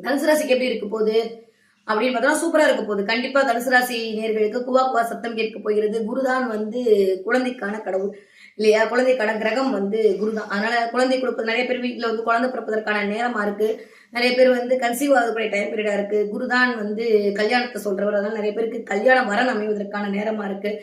தனுசு ராசிக்கு எப்படி இருக்க போகுது? அப்படின்னு பார்த்தோம்னா சூப்பரா இருக்க போகுது. கண்டிப்பா தனுசு ராசி நேர்களுக்கு குவா குவா சத்தம் கேட்க போகிறது. குருதான் வந்து குழந்தைக்கான கடவுள் இல்லையா? குழந்தைக்கான கிரகம் வந்து குருதான். அதனால குழந்தை கொடுப்பது நிறைய பேர் வீட்டில் வந்து குழந்தை பிறப்பதற்கான நேரமா இருக்கு. நிறைய பேர் வந்து கன்சீவ் ஆகக்கூடிய டைம் பீரியடாக இருக்குது குருதான் வந்து கல்யாணத்தை சொல்கிறவர் அதனால் நிறைய பேருக்கு கல்யாணம் வரன் அமைவதற்கான நேரமாக இருக்குது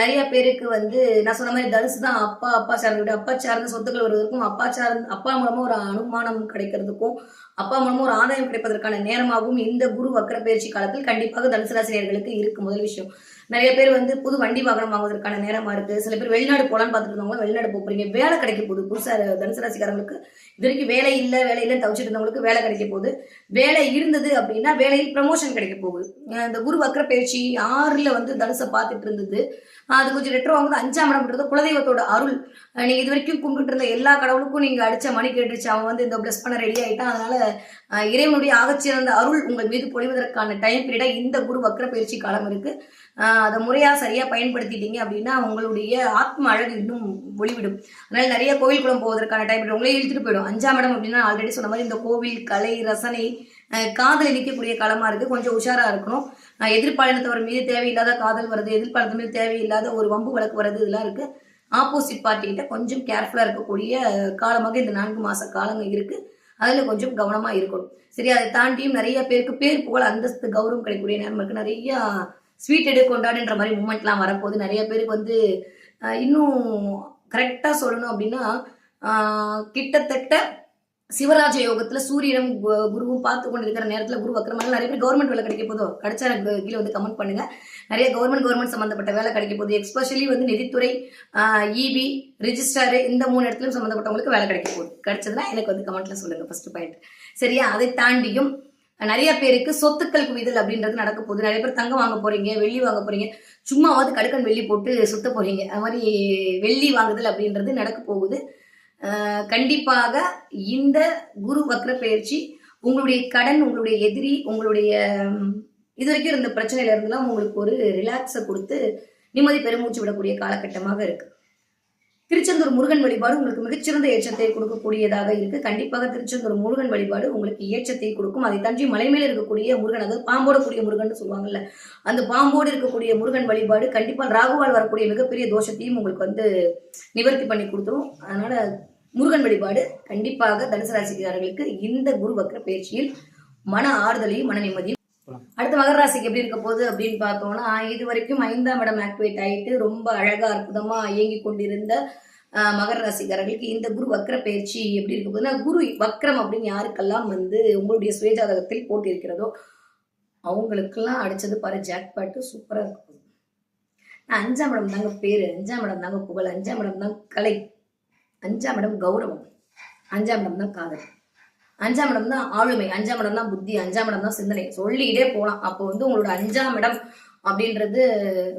நிறைய பேருக்கு வந்து நான் சொன்ன மாதிரி தனுசு தான் அப்பா அப்பா சார்ந்த அப்பா சார்ந்த சொத்துக்கள் வருவதற்கும் அப்பா சார்ந்த அப்பா மூலமாக ஒரு அனுமானம் கிடைக்கிறதுக்கும் அப்பா மூலமாக ஒரு ஆதாயம் கிடைப்பதற்கான நேரமாகவும் இந்த குரு வக்கர பயிற்சி காலத்தில் கண்டிப்பாக தனுசு ராசினியர்களுக்கு இருக்கு முதல் விஷயம். நிறைய பேர் வந்து புது வண்டி வாகனம் வாங்குவதற்கான நேரமா இருக்கு. சில பேர் வெளிநாடு போலான்னு பார்த்துட்டு இருந்தவங்க வெளிநாடு போக போறீங்க. வேலை கிடைக்க போகுது. புதுசாக தனுசு ராசிக்காரங்களுக்கு இது வரைக்கும் வேலை இல்லை வேலை இல்லைன்னு தவிச்சிட்டு இருந்தவங்களுக்கு வேலை கிடைக்க போகுது. வேலை இருந்தது அப்படின்னா வேலையில் ப்ரமோஷன் கிடைக்க போகுது. இந்த குரு வக்கர பயிற்சி ஆறுல வந்து தனுசை பார்த்துட்டு இருந்தது. அது கொஞ்சம் ரெட்ரோ ஆகுது. அஞ்சாம் இடம்ன்றது குலதெய்வத்தோட அருள். அஹ் நீங்க இது வரைக்கும் கும்பிட்டு இருந்த எல்லா கடவுளுக்கும் நீங்க அடிச்ச மணி கேட்டுருச்சு. அவன் வந்து இந்த பிளஸ் பண்ண ரெடி ஆயிட்டான். அதனால இறைவனுடைய ஆகச்சிறந்த அருள் உங்கள் மீது பொழிவதற்கான டைம் பீரியடா இந்த குரு வக்ர பயிற்சி காலம் இருக்கு. அதை முறையா சரியா பயன்படுத்திட்டீங்க அப்படின்னா உங்களுடைய ஆத்ம அழகு இன்னும் ஒளிவிடும். அதனால நிறைய கோவில் குளம் போவதற்கான டைம் உங்களே இழுத்துட்டு போயிடும். அஞ்சாம் இடம் அப்படின்னா ஆல்ரெடி சொன்ன மாதிரி இந்த கோவில் கலை ரசனை காதல் இணைக்கக்கூடிய காலமா இருக்கு. கொஞ்சம் உஷாரா இருக்கணும். எதிர்பாலினத்தவர் மீது தேவையில்லாத காதல் வருது எதிர்பாலினத்து மீது தேவையில்லாத ஒரு வம்பு வழக்கு வருது இதெல்லாம் இருக்கு. ஆப்போசிட் பார்ட்டி கிட்ட கொஞ்சம் கேர்ஃபுல்லா இருக்கக்கூடிய காலமாக இந்த நான்கு மாச காலங்கள் இருக்கு. அதில் கொஞ்சம் கவனமாக இருக்கணும். சரி அதை தாண்டியும் நிறைய பேருக்கு பேர் புகழ் அந்தஸ்து கௌரவம் கிடைக்கக்கூடிய நேரம் இருக்கு நிறைய ஸ்வீட் எடு கொண்டாடுன்ற மாதிரி மூமெண்ட்லாம் வரப்போகுது. நிறைய பேருக்கு வந்து இன்னும் கரெக்டாக சொல்லணும் அப்படின்னா கிட்டத்தட்ட சிவராஜ யோகத்துல சூரியனும் கு- குருவும் பார்த்து கொண்டிருக்கிற நேரத்துல குரு வக்கரமாக நிறைய பேர் கவர்மெண்ட் வேலை கிடைக்க போதோ கிடைச்சா எனக்கு கீழே வந்து கமெண்ட் பண்ணுங்க. நிறைய கவர்மெண்ட் கவர்மெண்ட் சம்பந்தப்பட்ட வேலை கிடைக்க போகுது. எக்ஸ்பெஷலி வந்து நிதித்துறை இபி ரிஜிஸ்டர் இந்த மூணு இடத்துலயும் சம்பந்தப்பட்டவங்களுக்கு வேலை கிடைக்க போகுது. கிடைச்சதுன்னா எனக்கு வந்து கமெண்ட்ல சொல்லுங்க ஃபர்ஸ்ட் பாயிண்ட் சரியா? அதை தாண்டியும் நிறைய பேருக்கு சொத்துக்கள் குவிதல் அப்படின்றது நடக்க போகுது. நிறைய பேர் தங்கம் வாங்க போறீங்க வெள்ளி வாங்க போறீங்க. சும்மாவது கடுக்கன் வெள்ளி போட்டு சுத்த போறீங்க. அது மாதிரி வெள்ளி வாங்குதல் அப்படின்றது நடக்க போகுது. கண்டிப்பாக இந்த குரு வக்ர பயிற்சி உங்களுடைய கடன் உங்களுடைய எதிரி உங்களுடைய இது வரைக்கும் இருந்த பிரச்சனையில இருந்தெல்லாம் உங்களுக்கு ஒரு ரிலாக்ஸை கொடுத்து நிம்மதி பெருமூச்சு விடக்கூடிய காலகட்டமாக இருக்கு. திருச்செந்தூர் முருகன் வழிபாடு உங்களுக்கு மிகச்சிறந்த ஏற்றத்தை கொடுக்கக்கூடியதாக இருக்கு. கண்டிப்பாக திருச்செந்தூர் முருகன் வழிபாடு உங்களுக்கு ஏற்றத்தை கொடுக்கும். அதை தஞ்சி மலை மேல இருக்கக்கூடிய முருகன் அதாவது பாம்போட கூடிய முருகன் சொல்லுவாங்கல்ல அந்த பாம்போடு இருக்கக்கூடிய முருகன் வழிபாடு கண்டிப்பா ராகுவால் வரக்கூடிய மிகப்பெரிய தோஷத்தையும் உங்களுக்கு வந்து நிவர்த்தி பண்ணி கொடுத்துரும். அதனால முருகன் வழிபாடு கண்டிப்பாக தனுசு ராசிக்காரர்களுக்கு இந்த குரு வக்ர பயிற்சியில் மன ஆறுதலையும் மன நிம்மதியும். அடுத்த மகர ராசிக்கு எப்படி இருக்க போகுது அப்படின்னு பார்த்தோம்னா இது வரைக்கும் ஐந்தாம் இடம் ஆக்டிவேட் ஆயிட்டு ரொம்ப அழகா அற்புதமா இயங்கி கொண்டிருந்த மகர ராசிக்காரர்களுக்கு இந்த குரு வக்ர பயிற்சி எப்படி இருக்க போகுதுன்னா குரு வக்ரம் அப்படின்னு யாருக்கெல்லாம் வந்து உங்களுடைய சுயஜாதகத்தில் போட்டிருக்கிறதோ அவங்களுக்கெல்லாம் அடிச்சது பாரு ஜாக் பாட்டு சூப்பரா இருக்க. போகுது நான் அஞ்சாம் இடம் தாங்க பேரு. அஞ்சாம் இடம் தாங்க புகழ். அஞ்சாம் இடம் தான் கலை. அஞ்சாம் இடம் கௌரவம். அஞ்சாம் இடம் தான் காதல். அஞ்சாம் இடம் தான் ஆளுமை. அஞ்சாம் இடம் தான் புத்தி. அஞ்சாம் இடம் தான் சிந்தனை. சொல்லிக்கிட்டே போகலாம் அப்போ வந்து உங்களோட அஞ்சாம் இடம் அப்படின்றது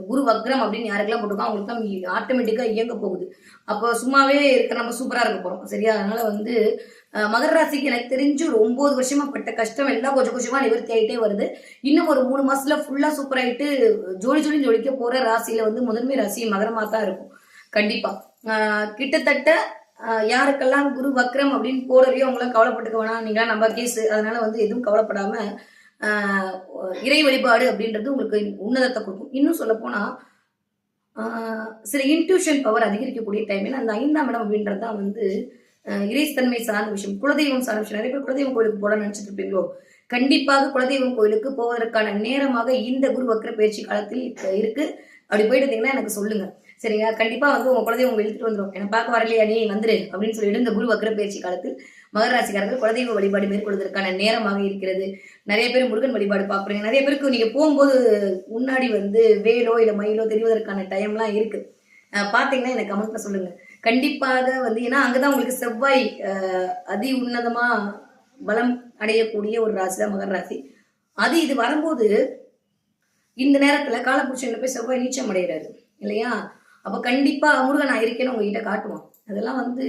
குரு வக்ரம் அப்படின்னு யாருக்கெல்லாம் போட்டுக்கோ அவங்களுக்கு தான் ஆட்டோமேட்டிக்காக இயங்க போகுது. அப்போ சும்மாவே இருக்க நம்ம சூப்பராக இருக்க போகிறோம் சரியா? அதனால வந்து மகர ராசிக்கு எனக்கு தெரிஞ்சு ஒரு ஒம்பது வருஷமா பட்ட கஷ்டம் எல்லாம் கொஞ்சம் கொஞ்சமாக நிவர்த்தி ஆகிட்டே வருது. இன்னும் ஒரு மூணு மாசத்துல ஃபுல்லா சூப்பர் ஜோடி ஜோடி ஜொலிக்க போற ராசியில வந்து முதன்மை ராசி மகரமாக தான் இருக்கும். கண்டிப்பா. கிட்டத்தட்ட யாருக்கெல்லாம் குரு வக்ரம் அப்படின்னு போடலையோ அவங்களாம் கவலைப்பட்டுக்க வேணாம் நீங்களாம் நம்ம கேஸ் அதனால வந்து எதுவும் கவலைப்படாம இறை வழிபாடு அப்படின்றது உங்களுக்கு உன்னதத்தை கொடுக்கும். இன்னும் சொல்ல போனா சில இன்ட்யூஷன் பவர் அதிகரிக்கக்கூடிய டைம் அந்த ஐந்தாம் இடம் அப்படின்றது தான் வந்து இறைத்தன்மை சார்ந்த விஷயம். குலதெய்வம் சார்ந்த விஷயம். நிறைய பேர் குலதெய்வம் கோயிலுக்கு போட நினைச்சிட்டு இருப்பீங்களோ? கண்டிப்பாக குலதெய்வம் கோயிலுக்கு போவதற்கான நேரமாக இந்த குரு வக்ர பயிற்சி காலத்தில் இப்ப இருக்கு. அப்படி போயிட்டு இருந்தீங்கன்னா எனக்கு சொல்லுங்க. சரிங்களா கண்டிப்பா வந்து உங்க குலதெய்வம் உங்களை இழுத்துட்டு வந்துடும் என்ன பார்க்க வரலையா? நீ வந்துரு அப்படின்னு சொல்லிட்டு இந்த குரு வக்ர பயிற்சி காலத்தில் மகராசிக்காரர்கள் குலதெய்வ வழிபாடு மேற்கொள்வதற்கான நேரமாக இருக்கிறது. நிறைய பேர் முருகன் வழிபாடு பார்க்குறீங்க. நிறைய பேருக்கு நீங்க போகும்போது முன்னாடி வந்து வேலோ இல்ல மயிலோ தெரிவதற்கான டைம்லாம் இருக்கு. அஹ் பாத்தீங்கன்னா எனக்கு கமெண்ட்ல சொல்லுங்க. கண்டிப்பாக வந்து ஏன்னா அங்கதான் உங்களுக்கு செவ்வாய் அதி உன்னதமா பலம் அடையக்கூடிய ஒரு ராசி தான் மகர ராசி. அது இது வரும்போது இந்த நேரத்துல காலபுருஷன்ல போய் செவ்வாய் நீச்சம் அடைகிறாரு இல்லையா? அப்போ கண்டிப்பாக முருகன் நான் இருக்கேன்னு உங்ககிட்ட காட்டுவான் அதெல்லாம் வந்து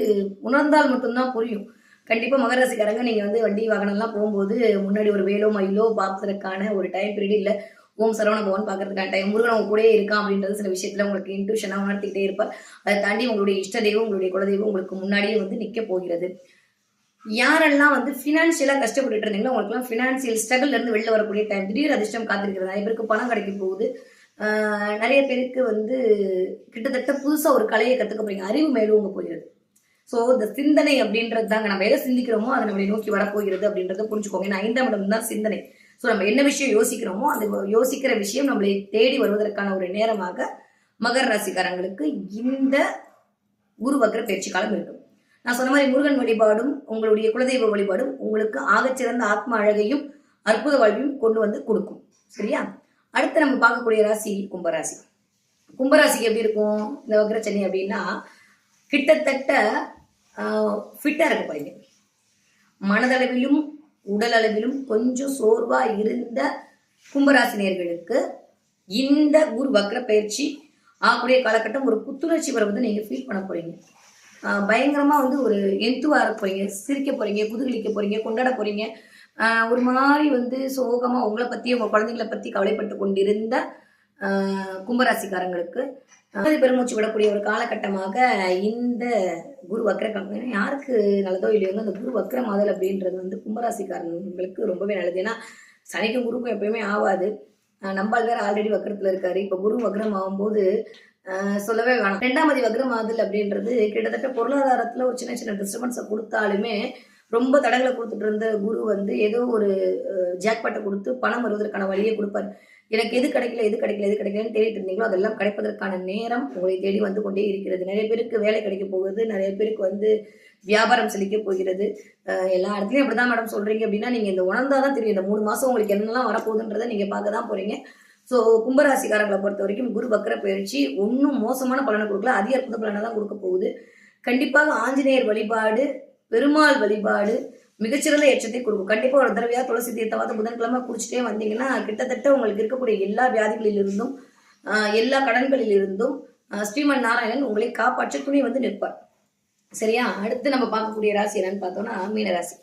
உணர்ந்தால் மட்டும்தான் புரியும். கண்டிப்பாக மகர ராசிக்காரங்க நீங்கள் வந்து வண்டி வாகனம்லாம் போகும்போது முன்னாடி ஒரு வேலோ மயிலோ பார்க்கறதுக்கான ஒரு டைம் பீரியட் இல்லை. ஓம் சரவண பவன் பார்க்கறதுக்கான டைம் முருகன் உங்க கூடயே இருக்கான் அப்படின்றது சில விஷயத்துல உங்களுக்கு இன்ட்யூஷனாக உணர்த்திக்கிட்டே இருப்பார். அதை தாண்டி உங்களுடைய இஷ்ட தெய்வம் உங்களுடைய குலதெய்வம் உங்களுக்கு முன்னாடியே வந்து நிற்க போகிறது. யாரெல்லாம் வந்து ஃபினான்ஷியலாக கஷ்டப்பட்டுட்டு இருந்தீங்களோ உங்களுக்குலாம் ஃபினான்சியல் ஸ்ட்ரகிள் இருந்து வெளில வரக்கூடிய டைம் திடீர் அதிர்ஷ்டம் காத்திருக்கிறது. நிறைய பேருக்கு பணம் கிடைக்க போகுது. நிறைய பேருக்கு வந்து கிட்டத்தட்ட புதுசாக ஒரு கலையை கற்றுக்க போறீங்க. அறிவு மேலோங்க போகிறது. ஸோ இந்த சிந்தனை அப்படின்றது தாங்க நம்ம எதை சிந்திக்கிறோமோ அதை நம்மளை நோக்கி வரப்போகிறது அப்படின்றத புரிஞ்சுக்கோங்க. ஏன்னா ஐந்தாம் இடம் தான் சிந்தனை. ஸோ நம்ம என்ன விஷயம் யோசிக்கிறோமோ அந்த யோசிக்கிற விஷயம் நம்மளை தேடி வருவதற்கான ஒரு நேரமாக மகர ராசிக்காரங்களுக்கு இந்த குரு வக்ர பயிற்சி காலம் இருக்கும் நான் சொன்ன மாதிரி முருகன் வழிபாடும் உங்களுடைய குலதெய்வ வழிபாடும் உங்களுக்கு ஆகச்சிறந்த ஆத்ம அழகையும் அற்புத வாழ்வையும் கொண்டு வந்து கொடுக்கும். சரியா? அடுத்து நம்ம பார்க்கக்கூடிய ராசி கும்பராசி. கும்பராசிக்கு எப்படி இருக்கும்? இந்த வக்ரச்சனி அப்படின்னா கிட்டத்தட்ட ஃபிட்டாக இருக்க போறீங்க. மனதளவிலும் உடல் அளவிலும் கொஞ்சம் சோர்வா இருந்த கும்பராசினியர்களுக்கு இந்த குரு வக்ர பயிற்சி ஆகக்கூடிய காலகட்டம் ஒரு புத்துணர்ச்சி வருவதை நீங்க ஃபீல் பண்ண போறீங்க. பயங்கரமாக பயங்கரமா வந்து ஒரு எந்துவாக இருக்க போறீங்க. சிரிக்க போறீங்க குதுகலிக்க போறீங்க கொண்டாட போறீங்க. ஒரு மாதிரி வந்து சோகமாக உங்களை பற்றி உங்கள் குழந்தைங்களை பற்றி கவலைப்பட்டு கொண்டிருந்த கும்பராசிக்காரங்களுக்கு அது பெருமூச்சு விடக்கூடிய ஒரு காலகட்டமாக இந்த குரு வக்ரம் யாருக்கு நல்லதோ இல்லையோ அந்த குரு வக்ர மாதல் அப்படின்றது வந்து கும்பராசிக்காரங்களுக்கு ரொம்பவே நல்லது. ஏன்னா சனிக்கும் குருக்கும் எப்பயுமே ஆகாது நம்பால் வேற ஆல்ரெடி வக்ரத்துல இருக்காரு. இப்போ குரு வக்ரம் ஆகும்போது சொல்லவே வேணாம். மதி வக்ரம் ஆதல் அப்படின்றது கிட்டத்தட்ட பொருளாதாரத்தில் ஒரு சின்ன சின்ன டிஸ்டர்பன்ஸை கொடுத்தாலுமே ரொம்ப தடங்களை கொடுத்துட்டு இருந்த குரு வந்து ஏதோ ஒரு ஜாக்பாட்டை கொடுத்து பணம் வருவதற்கான வழியை கொடுப்பாரு. எனக்கு எது கிடைக்கல எது கிடைக்கல எது கிடைக்கலன்னு தேடிட்டு இருந்தீங்களோ அதெல்லாம் கிடைப்பதற்கான நேரம் உங்களை தேடி வந்து கொண்டே இருக்கிறது. நிறைய பேருக்கு வேலை கிடைக்க போகுது நிறைய பேருக்கு வந்து வியாபாரம் செழிக்க போகிறது. எல்லா இடத்துலையும் அப்படிதான் மேடம் சொல்றீங்க. அப்படின்னா நீங்க இந்த உணர்ந்தாதான் தெரியும். இந்த மூணு மாசம் உங்களுக்கு என்னெல்லாம் வரப்போகுதுன்றதை நீங்க பார்க்க தான் போறீங்க. ஸோ கும்பராசிக்காரங்களை பொறுத்த வரைக்கும் குரு பக்கர பயிற்சி ஒன்றும் மோசமான பலனை கொடுக்கல. அதிக அற்புத பலனை தான் கொடுக்க போகுது. கண்டிப்பாக ஆஞ்சநேயர் வழிபாடு பெருமாள் வழிபாடு மிகச்சிறந்த எச்சத்தை கொடுக்கும். கண்டிப்பா ஒரு தடவையா துளசி தீர்த்தவாத புதன்கிழமை குடிச்சிட்டே வந்தீங்கன்னா கிட்டத்தட்ட உங்களுக்கு இருக்கக்கூடிய எல்லா வியாதிகளிலிருந்தும் எல்லா கடன்களிலிருந்தும் ஸ்ரீமன் நாராயணன் உங்களை காப்பாற்ற துணி வந்து நிற்பார். சரியா? அடுத்து நம்ம பார்க்கக்கூடிய ராசி என்னன்னு பார்த்தோம்னா மீனராசி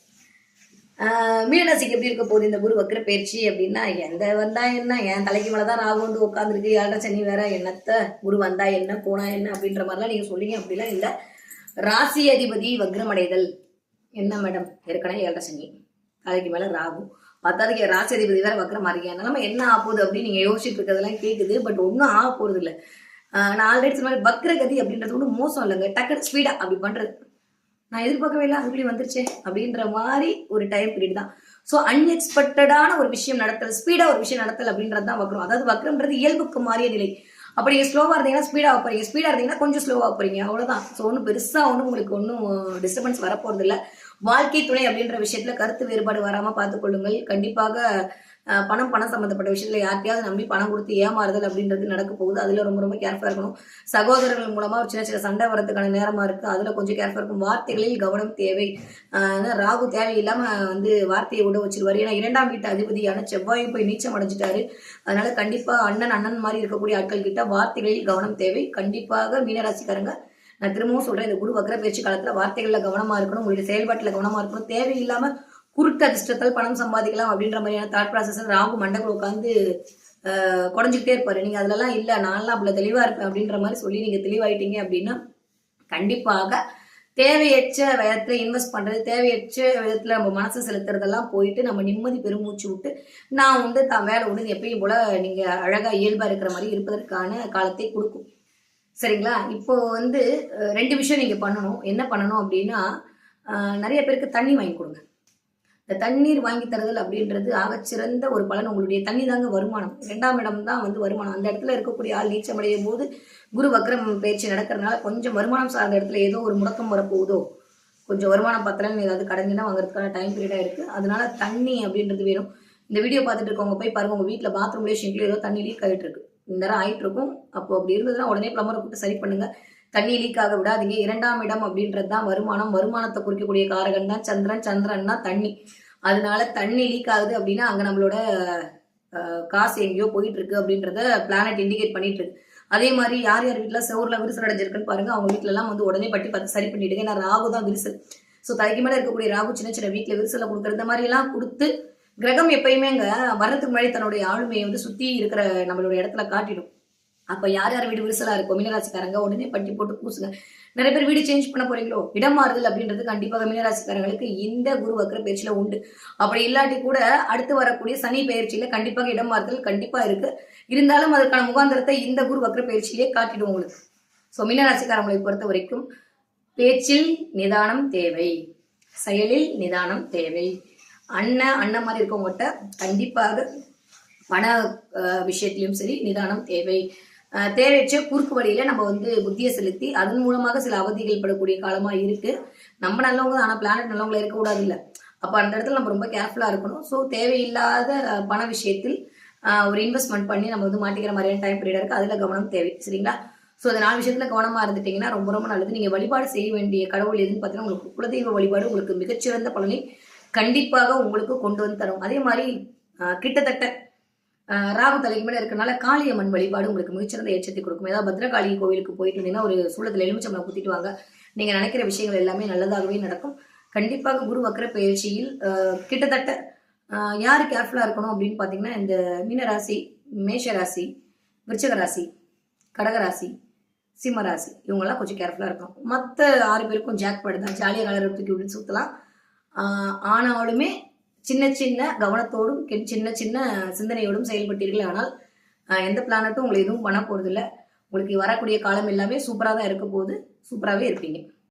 மீனராசிக்கு எப்படி இருக்க போகுது? இந்த குரு வக்ர பயிற்சி அப்படின்னா எந்த வந்தா என்ன? என் தலைக்கு மேலதான் ராகு வந்து உட்காந்துருக்கு யாரா சனி வேற? என்னத்த? குரு வந்தா என்ன? போனா என்ன? அப்படின்ற மாதிரிலாம் நீங்க சொல்லிங்க அப்படிலாம் இல்லை. ராசி அதிபதி வக்ரமடைதல். என்ன மேடம்? ஏற்கனவே ஏழரை சனி. அதுக்கு மேல ராகு. பத்தாவதுக்கு ராசி அதிபதி வேற வக்ரம் மாறிக்க நம்ம என்ன ஆக போகுது அப்படின்னு நீங்க யோசிச்சுட்டு இருக்கிறதெல்லாம் கேக்குது. பட் ஒன்றும் ஆக போறது இல்ல. நான் ஆல்ரெடி சொன்ன மாதிரி வக்ரகதி அப்படின்றது ஒன்றும் மோசம் இல்லைங்க. டக்குனு ஸ்பீடா அப்படி பண்றது. நான் எதிர்பார்க்கவே இல்லை. அதுக்குள்ளே வந்துருச்சே அப்படின்ற மாதிரி ஒரு டைம் பீரியட் தான். ஸோ அன்எக்ஸ்பெக்டடான ஒரு விஷயம் நடத்தல் ஸ்பீடாக ஒரு விஷயம் நடத்தல் அப்படின்றது தான் வக்ரம். அதாவது வக்ரம்ன்றது இயல்புக்கு மாறிய நிலை. அப்போ நீங்கள் ஸ்லோவாக இருந்தீங்கன்னா ஸ்பீடாக போகிறீங்க ஸ்பீடாக இருந்தீங்கன்னா கொஞ்சம் ஸ்லோவாக போகிறீங்க அவ்வளோதான் ஸோ ஒன்றும் பெருசாக ஒன்றும் உங்களுக்கு ஒன்றும் டிஸ்டர்பன்ஸ் வரப்போகிறது இல்லை வாழ்க்கை துணை அப்படின்ற விஷயத்தில் கருத்து வேறுபாடு வராமல் பார்த்துக்கொள்ளுங்கள் கண்டிப்பாக பணம் பணம் சம்மந்தப்பட்ட விஷயத்தில் யார்ட்டையாவது நம்பி பணம் கொடுத்து ஏமாறுதல் அப்படின்றது நடக்க போகுது. அதில் ரொம்ப ரொம்ப கேர்ஃபுல்லாக இருக்கணும். சகோதரர்கள் மூலமாக ஒரு சின்ன சின்ன சண்டை வரதுக்கான நேரமாக இருக்குது அதில் கொஞ்சம் கேர்ஃபுல்லாக இருக்கும் வார்த்தைகளில் கவனம் தேவை. ராகு தேவையில்லாமல் வந்து வார்த்தையை விட வச்சிருவார். ஏன்னா இரண்டாம் வீட்டு அதிபதியான செவ்வாயும் போய் நீச்சம் அடைஞ்சிட்டாரு. அதனால கண்டிப்பாக அண்ணன் அண்ணன் மாதிரி இருக்கக்கூடிய ஆட்கள் கிட்ட வார்த்தைகளில் கவனம் தேவை. கண்டிப்பாக மீனராசிக்காரங்க நான் திரும்பவும் சொல்றேன் இந்த குரு வக்கர பயிற்சி காலத்துல வார்த்தைகள்ல கவனமா இருக்கணும். உங்களுடைய செயல்பாட்டுல கவனமா இருக்கணும். தேவையில்லாம குறுக்க அதிர்ஷ்டத்தால் பணம் சம்பாதிக்கலாம் அப்படின்ற மாதிரியான தாட் ப்ராசஸ் ராகு மண்டகள் உட்காந்து குறைஞ்சிக்கிட்டே இருப்பாரு. நீங்க அதுலலாம் இல்ல நான்லாம் அவ்வளவு தெளிவா இருப்பேன் அப்படின்ற மாதிரி சொல்லி நீங்க தெளிவாயிட்டீங்க அப்படின்னா கண்டிப்பாக தேவையற்ற விதத்துல இன்வெஸ்ட் பண்றது தேவையற்ற விதத்துல நம்ம மனசு செலுத்துறதெல்லாம் போயிட்டு நம்ம நிம்மதி பெருமூச்சு விட்டு நான் வந்து தான் வேலை உண்டு எப்பயும் போல நீங்க அழகா இயல்பா இருக்கிற மாதிரி இருப்பதற்கான காலத்தை கொடுக்கும். சரிங்களா? இப்போ வந்து ரெண்டு விஷயம் நீங்க பண்ணணும். என்ன பண்ணணும் அப்படின்னா நிறைய பேருக்கு தண்ணி வாங்கி கொடுங்க. இந்த தண்ணீர் வாங்கி தருதல் அப்படின்றது ஆகச்சிறந்த ஒரு பலன் உங்களுடைய தண்ணி தாங்க வருமானம். இரண்டாம் இடம் தான் வந்து வருமானம். அந்த இடத்துல இருக்கக்கூடிய ஆள் நீச்சமடையும் போது குரு வக்ரம் பயிற்சி நடக்கிறதுனால கொஞ்சம் வருமானம் சார்ந்த இடத்துல ஏதோ ஒரு முடக்கம் வரப்போகுதோ கொஞ்சம் வருமானம் பத்தலன்னு ஏதாவது கடைஞ்சுனா வாங்குறதுக்கான டைம் பீரியடாக இருக்குது அதனால தண்ணி அப்படின்றது வேணும். இந்த வீடியோ பார்த்துட்டு இருக்கவங்க போய் பாருங்க. உங்கள் வீட்டில் பாத்ரூம்லேயே ஷிங்க்ல ஏதோ தண்ணி லீக் ஆகிட்டு இருக்கு. இந்த நேரம் ஆகிட்டு இருக்கும் அப்போ அப்படி இருந்ததுன்னா உடனே பிளம்பரை கூப்பிட்டு சரி பண்ணுங்கள் தண்ணி லீக் ஆக விடாதீங்க. இரண்டாம் இடம் அப்படின்றது தான் வருமானம். வருமானத்தை குறிக்கக்கூடிய காரகன் தான் சந்திரன். சந்திரன் தான் தண்ணி. அதனால தண்ணி லீக் ஆகுது அப்படின்னா அங்கே நம்மளோட காசு எங்கேயோ போயிட்டு இருக்கு அப்படின்றத பிளானட் இண்டிகேட் பண்ணிட்டு இருக்கு அதே மாதிரி யார் யார் வீட்டில் செவரில் விரிசல் அடைஞ்சிருக்குன்னு பாருங்க. அவங்க வீட்ல எல்லாம் வந்து உடனே பட்டி பார்த்து சரி பண்ணிடுங்க. ஏன்னா ராகு தான் விரிசல். ஸோ தலைக்கு மேலே இருக்கக்கூடிய ராகு சின்ன சின்ன வீட்டில் விரிசலை கொடுக்குறது இந்த மாதிரி எல்லாம் கொடுத்து கிரகம் எப்பயுமே அங்கே வர்றதுக்கு முன்னாடி தன்னுடைய ஆளுமையை வந்து சுற்றி இருக்கிற நம்மளுடைய இடத்துல காட்டிடும். அப்ப யார் யார் வீடு விரிசலா இருக்கோ மீனராசிக்காரங்க உடனே பட்டி போட்டு பூசுங்க. நிறைய பேர் வீடு சேஞ்ச் பண்ண போறீங்களோ? இடம் மாறுதல் அப்படின்றது கண்டிப்பாக மீனராசிக்காரங்களுக்கு இந்த குரு வக்கர பயிற்சியில உண்டு. அப்படி இல்லாட்டி கூட அடுத்து வரக்கூடிய சனி பயிற்சியில கண்டிப்பாக இடம் மாறுதல் கண்டிப்பா இருக்கு. இருந்தாலும் அதற்கான முகாந்திரத்தை இந்த குரு வக்கர பயிற்சியிலே காட்டிடும் உங்களுக்கு. ஸோ மீனராசிக்காரங்களை பொறுத்த வரைக்கும் பேச்சில் நிதானம் தேவை. செயலில் நிதானம் தேவை. அண்ணன் அண்ணன் மாதிரி இருக்கவங்ககிட்ட கண்டிப்பாக பண விஷயத்திலும் சரி நிதானம் தேவை. தேவையற்ற குறுக்கு வழியில நம்ம வந்து புத்தியை செலுத்தி அதன் மூலமாக சில அவதிகள் படக்கூடிய காலமா இருக்கு. நம்ம நல்லவங்க ஆனா பிளானட் நல்லவங்களா இருக்க கூடாது இல்ல அப்ப அந்த இடத்துல நம்ம ரொம்ப கேர்ஃபுல்லா இருக்கணும். ஸோ தேவையில்லாத பண விஷயத்தில் ஒரு இன்வெஸ்ட்மெண்ட் பண்ணி நம்ம வந்து மாட்டிக்கிற மாதிரியான டைம் பீரியட் இருக்கு. அதுல கவனம் தேவை. சரிங்களா? ஸோ அந்த நாலு விஷயத்துல கவனமா இருந்துட்டீங்கன்னா ரொம்ப ரொம்ப நல்லது. நீங்க வழிபாடு செய்ய வேண்டிய கடவுள் எதுன்னு பார்த்தீங்கன்னா உங்களுக்கு குலதெய்வ வழிபாடு உங்களுக்கு மிகச்சிறந்த பலனை கண்டிப்பாக உங்களுக்கு கொண்டு வந்து தரும். அதே மாதிரி கிட்டத்தட்ட ராகு தலைக்கு மேலே இருக்கனால காளியம்மன் வழிபாடு உங்களுக்கு மிகச்சிறந்த ஏற்றத்தை கொடுக்கும். ஏதாவது பத்ரகாளி கோவிலுக்கு போயிட்டு இருந்தீங்கன்னா ஒரு சூளத்தில் எலுமிச்சம்பளம் குத்திட்டு வாங்க. நீங்க நினைக்கிற விஷயங்கள் எல்லாமே நல்லதாகவே நடக்கும். கண்டிப்பாக குரு வக்கர பயிற்சியில் கிட்டத்தட்ட யார் கேர்ஃபுல்லாக இருக்கணும் அப்படின்னு பார்த்தீங்கன்னா இந்த மீனராசி மேஷ ராசி ராசி கடகராசி சிம்ம ராசி இவங்கெல்லாம் கொஞ்சம் கேர்ஃபுல்லாக இருக்கணும். மற்ற ஆறு பேருக்கும் ஜாக் தான். ஜாலியாக கலர் தூக்கி விட்டு சுற்றலாம் ஆனாலுமே சின்ன சின்ன கவனத்தோடும் சின்ன சின்ன சிந்தனையோடும் செயல்பட்டீர்கள் ஆனால் எந்த பிளானட்டும் உங்களை எதுவும் பண்ண போகிறதில்ல உங்களுக்கு வரக்கூடிய காலம் எல்லாமே சூப்பராக தான் இருக்க போகுது. சூப்பராகவே இருப்பீங்க.